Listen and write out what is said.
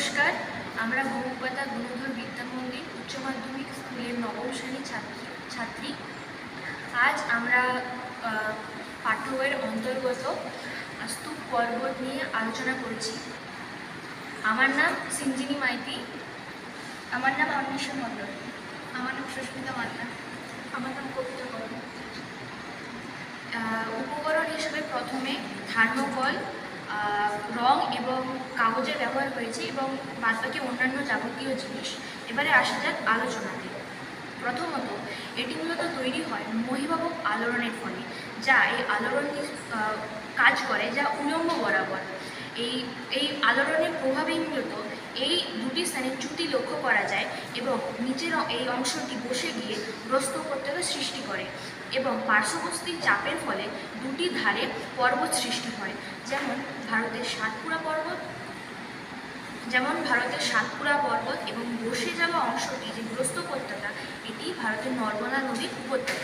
নমস্কার আমরা বহুপাতা গুণধর বিদ্যা মন্দির উচ্চ মাধ্যমিক স্কুলের নবম শ্রেণির ছাত্রী ছাত্রী। আজ আমরা আহ, পাঠ্য বইয়ের অন্তর্গত স্তূপ পর্বত নিয়ে আলোচনা করছি। আমার নাম সিঞ্জিনী মাইতি। আমার নাম অন্বেষণ মণ্ডল। আমার নাম সুস্মিতা মান্না। আমার নাম কবিতা কর্ম উপকরণ হিসেবে প্রথমে থার্মোকল রং এবং কাগজের ব্যবহার হয়েছে এবং বাদবাকি অন্যান্য যাবতীয় জিনিস। এবারে আসা যাক আলোচনাতে। প্রথমত এটি মূলত তৈরি হয় মহিভাবক আলোড়নের ফলে যা এই আলোড়নকে আহ, কাজ করে যা উলম্ব বরাবর। এই এই আলোড়নের প্রভাবেই মূলত এই দুটি স্থানে চ্যুতি লক্ষ্য করা যায় এবং নিচের এই অংশটি বসে গিয়ে উপত্যকা সৃষ্টি করে। এবং পার্শ্ববস্তির চাপের ফলে দুটি ধারে পর্বত সৃষ্টি হয়। যেমন ভারতের সাতপুরা পর্বত, যেমন ভারতের সাতপুরা পর্বত এবং বসে যাওয়া অংশটি যে গ্রস্ত উপত্যকা, এটি ভারতের নর্মদা নদীর উপত্যকা।